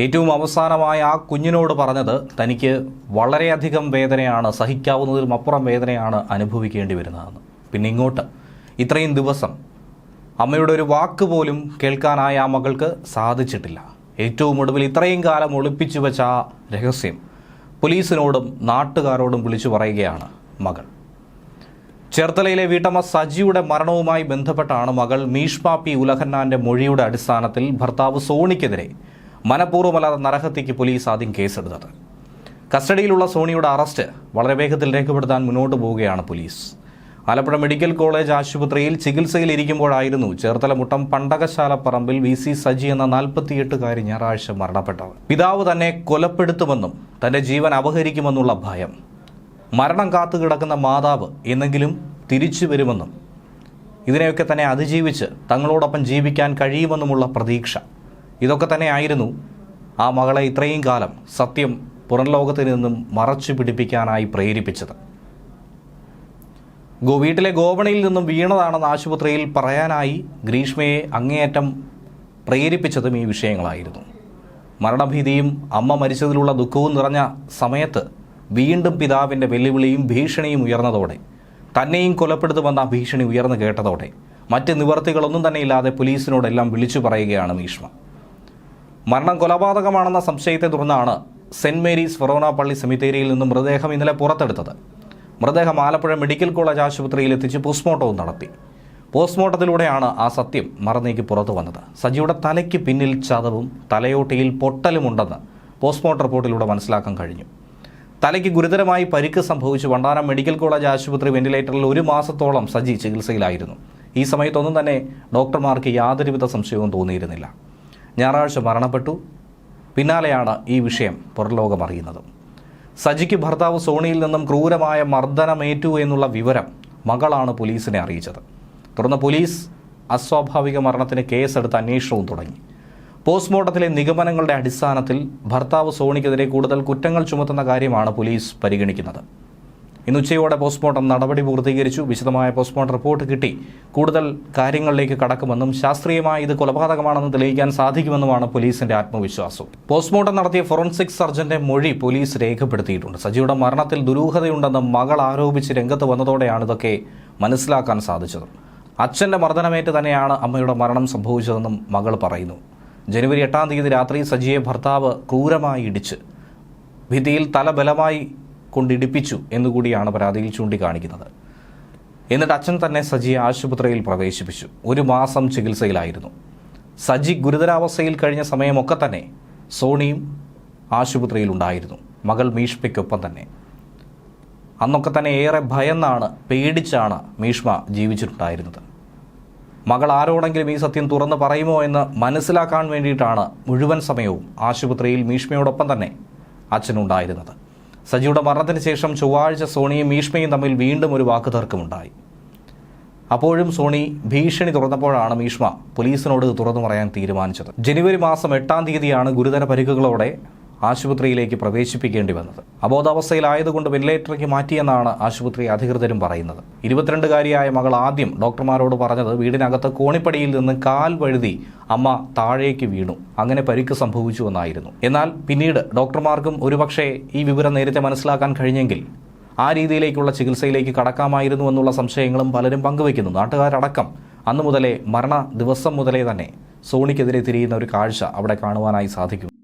ഏറ്റവും അവസാനമായി ആ കുഞ്ഞിനോട് പറഞ്ഞത് തനിക്ക് വളരെയധികം വേദനയാണ് സഹിക്കാവുന്നതിലും അപ്പുറം വേദനയാണ് അനുഭവിക്കേണ്ടി വരുന്നതെന്ന്. പിന്നെ ഇങ്ങോട്ട്. ഇത്രയും ദിവസം അമ്മയുടെ ഒരു വാക്ക് പോലും കേൾക്കാനായ ആ മകൾക്ക് സാധിച്ചിട്ടില്ല. ഏറ്റവും ഒടുവിൽ ഇത്രയും കാലം ഒളിപ്പിച്ചു വെച്ച ആ രഹസ്യം പോലീസിനോടും നാട്ടുകാരോടും വിളിച്ചു പറയുകയാണ് മകൾ. ചേർത്തലയിലെ വീട്ടമ്മ സജിയുടെ മരണവുമായി ബന്ധപ്പെട്ടാണ് മകൾ മീഷ്മ പി ഉലഹന്നാന്റെ മൊഴിയുടെ അടിസ്ഥാനത്തിൽ ഭർത്താവ് സോണിക്കെതിരെ മനഃപൂർവമല്ലാതെ നരഹത്യയ്ക്ക് പോലീസ് ആദ്യം കേസെടുത്തത്. കസ്റ്റഡിയിലുള്ള സോണിയുടെ അറസ്റ്റ് വളരെ വേഗത്തിൽ രേഖപ്പെടുത്താൻ മുന്നോട്ട് പോവുകയാണ് പോലീസ്. ആലപ്പുഴ മെഡിക്കൽ കോളേജ് ആശുപത്രിയിൽ ചികിത്സയിലിരിക്കുമ്പോഴായിരുന്നു ചേർത്തല മുട്ടം പണ്ടകശാല പറമ്പിൽ വി സി സജി എന്ന നാൽപ്പത്തിയെട്ടുകാരി ഞായറാഴ്ച മരണപ്പെട്ടത്. പിതാവ് തന്നെ കൊലപ്പെടുത്തുമെന്നും തന്റെ ജീവൻ അപഹരിക്കുമെന്നുള്ള ഭയം. മരണം കാത്തു കിടക്കുന്ന മാതാവ് എന്നെങ്കിലും തിരിച്ചു വരുമെന്നും ഇതിനെയൊക്കെ തന്നെ അതിജീവിച്ച് തങ്ങളോടൊപ്പം ജീവിക്കാൻ കഴിയുമെന്നുമുള്ള പ്രതീക്ഷ. ഇതൊക്കെ തന്നെയായിരുന്നു ആ മകളെ ഇത്രയും കാലം സത്യം പുറം ലോകത്തിൽ നിന്നും മറച്ചു പിടിപ്പിക്കാനായി പ്രേരിപ്പിച്ചത്. ഗോ വീട്ടിലെ ഗോവണിയിൽ നിന്നും വീണതാണെന്ന് ആശുപത്രിയിൽ പറയാനായി ഗ്രീഷ്മയെ അങ്ങേയറ്റം പ്രേരിപ്പിച്ചതും ഈ വിഷയങ്ങളായിരുന്നു. മരണഭീതിയും അമ്മ മരിച്ചതിലുള്ള ദുഃഖവും നിറഞ്ഞ സമയത്ത് വീണ്ടും പിതാവിന്റെ വെല്ലുവിളിയും ഭീഷണിയും ഉയർന്നതോടെ തന്നെയും കൊലപ്പെടുത്തുമെന്ന ഭീഷണി ഉയർന്നു കേട്ടതോടെ മറ്റ് നിവർത്തികളൊന്നും തന്നെ ഇല്ലാതെ പോലീസിനോടെല്ലാം വിളിച്ചു പറയുകയാണ് ഭീഷ്മ. മരണം കൊലപാതകമാണെന്ന സംശയത്തെ തുടർന്നാണ് സെന്റ് മേരീസ് ഫൊറോന പള്ളി സെമിത്തേരിയിൽ നിന്നും മൃതദേഹം ഇന്നലെ പുറത്തെടുത്തത്. മൃതദേഹം ആലപ്പുഴ മെഡിക്കൽ കോളേജ് ആശുപത്രിയിൽ എത്തിച്ച് പോസ്റ്റ്മോർട്ടവും നടത്തി. പോസ്റ്റ്മോർട്ടത്തിലൂടെയാണ് ആ സത്യം മറന്നേക്ക് പുറത്തു വന്നത്. സജിയുടെ തലയ്ക്ക് പിന്നിൽ ചതവും തലയോട്ടിയിൽ പൊട്ടലുമുണ്ടെന്ന് പോസ്റ്റ്മോർട്ടം റിപ്പോർട്ടിലൂടെ മനസ്സിലാക്കാൻ കഴിഞ്ഞു. തലയ്ക്ക് ഗുരുതരമായി പരിക്ക് സംഭവിച്ച് വണ്ടാനം മെഡിക്കൽ കോളേജ് ആശുപത്രി വെന്റിലേറ്ററിൽ ഒരു മാസത്തോളം സജി ചികിത്സയിലായിരുന്നു. ഈ സമയത്തൊന്നും തന്നെ ഡോക്ടർമാർക്ക് യാതൊരുവിധ സംശയവും തോന്നിയിരുന്നില്ല. ഞായറാഴ്ച മരണപ്പെട്ടു. പിന്നാലെയാണ് ഈ വിഷയം പുറലോകമറിയുന്നത് സജിക്ക് ഭർത്താവ് സോണിയിൽ നിന്നും ക്രൂരമായ മർദ്ദനമേറ്റു എന്നുള്ള വിവരം മകളാണ് പോലീസിനെ അറിയിച്ചത്. തുടർന്ന് പോലീസ് അസ്വാഭാവിക മരണത്തിന് കേസെടുത്ത് അന്വേഷണവും തുടങ്ങി. പോസ്റ്റ്മോർട്ടത്തിലെ നിഗമനങ്ങളുടെ അടിസ്ഥാനത്തിൽ ഭർത്താവ് സോണിക്കെതിരെ കൂടുതൽ കുറ്റങ്ങൾ ചുമത്തുന്ന കാര്യമാണ് പോലീസ് പരിഗണിക്കുന്നത്. ഇന്ന് ഉച്ചയോടെ പോസ്റ്റ്മോർട്ടം നടപടി പൂർത്തീകരിച്ചു. വിശദമായ പോസ്റ്റ്മോർട്ടം റിപ്പോർട്ട് കിട്ടി. കൂടുതൽ കാര്യങ്ങളിലേക്ക് കടക്കുമെന്നും ശാസ്ത്രീയമായി ഇത് കൊലപാതകമാണെന്ന് തെളിയിക്കാൻ സാധിക്കുമെന്നുമാണ് പോലീസിന്റെ ആത്മവിശ്വാസം. പോസ്റ്റ്മോർട്ടം നടത്തിയ ഫോറൻസിക് സർജന്റെ മൊഴി പോലീസ് രേഖപ്പെടുത്തിയിട്ടുണ്ട്. സജിയുടെ മരണത്തിൽ ദുരൂഹതയുണ്ടെന്ന് മകൾ ആരോപിച്ച് രംഗത്ത് വന്നതോടെയാണ് ഇതൊക്കെ മനസ്സിലാക്കാൻ സാധിച്ചത്. അച്ഛന്റെ മർദ്ദനമേറ്റ് തന്നെയാണ് അമ്മയുടെ മരണം സംഭവിച്ചതെന്നും മകൾ പറയുന്നു. ജനുവരി എട്ടാം തീയതി രാത്രി സജിയെ ഭർത്താവ് ക്രൂരമായി ഇടിച്ച്. ഭിത്തിയിൽ തല ബലമായി കൊണ്ടിടിപ്പിച്ചു എന്നുകൂടിയാണ് പരാതിയിൽ ചൂണ്ടിക്കാണിക്കുന്നത്. എന്നിട്ട് അച്ഛൻ തന്നെ സജിയെ ആശുപത്രിയിൽ പ്രവേശിപ്പിച്ചു. ഒരു മാസം ചികിത്സയിലായിരുന്നു. സജി ഗുരുതരാവസ്ഥയിൽ കഴിഞ്ഞ സമയമൊക്കെ തന്നെ സോണിയും ആശുപത്രിയിലുണ്ടായിരുന്നു മകൾ മീഷ്മയ്ക്കൊപ്പം തന്നെ. അന്നൊക്കെ തന്നെ ഏറെ ഭയന്നാണ് പേടിച്ചാണ് മീഷ്മ ജീവിച്ചിട്ടുണ്ടായിരുന്നത്. മകൾ ആരോടെങ്കിലും ഈ സത്യം തുറന്ന് പറയുമോ എന്ന് മനസ്സിലാക്കാൻ വേണ്ടിയിട്ടാണ് മുഴുവൻ സമയവും ആശുപത്രിയിൽ മീഷ്മയോടൊപ്പം തന്നെ അച്ഛനുണ്ടായിരുന്നത്. സജിയുടെ മരണത്തിന് ശേഷം ചൊവ്വാഴ്ച സോണിയും മീഷ്മയും തമ്മിൽ വീണ്ടും ഒരു വാക്കുതർക്കമുണ്ടായി. അപ്പോഴും സോണി ഭീഷണി തുറന്നപ്പോഴാണ് മീഷ്മ പോലീസിനോട് തുറന്നു പറയാൻ തീരുമാനിച്ചത്. ജനുവരി മാസം എട്ടാം തീയതിയാണ് ഗുരുതര പരിക്കുകളോടെ ആശുപത്രിയിലേക്ക് പ്രവേശിപ്പിക്കേണ്ടി വന്നത്. അബോധാവസ്ഥയിലായതുകൊണ്ട് വെന്റിലേറ്ററിലേക്ക് മാറ്റിയെന്നാണ് ആശുപത്രി അധികൃതരും പറയുന്നത്. ഇരുപത്തിരണ്ടുകാരിയായ മകൾ ആദ്യം ഡോക്ടർമാരോട് പറഞ്ഞത് വീടിനകത്ത് കോണിപ്പടിയിൽ നിന്ന് കാൽ വഴുതി അമ്മ താഴേക്ക് വീണു. അങ്ങനെ പരിക്ക് സംഭവിച്ചു എന്നായിരുന്നു. എന്നാൽ പിന്നീട് ഡോക്ടർമാർക്കും ഒരുപക്ഷെ ഈ വിവരം നേരത്തെ മനസ്സിലാക്കാൻ കഴിഞ്ഞെങ്കിൽ ആ രീതിയിലേക്കുള്ള ചികിത്സയിലേക്ക് കടക്കാമായിരുന്നു എന്നുള്ള സംശയങ്ങളും പലരും പങ്കുവയ്ക്കുന്നു. നാട്ടുകാരടക്കം അന്നു മുതലേ മരണ ദിവസം മുതലേ തന്നെ സോണിക്കെതിരെ തിരിയുന്ന ഒരു കാഴ്ച അവിടെ കാണുവാനായി സാധിക്കും.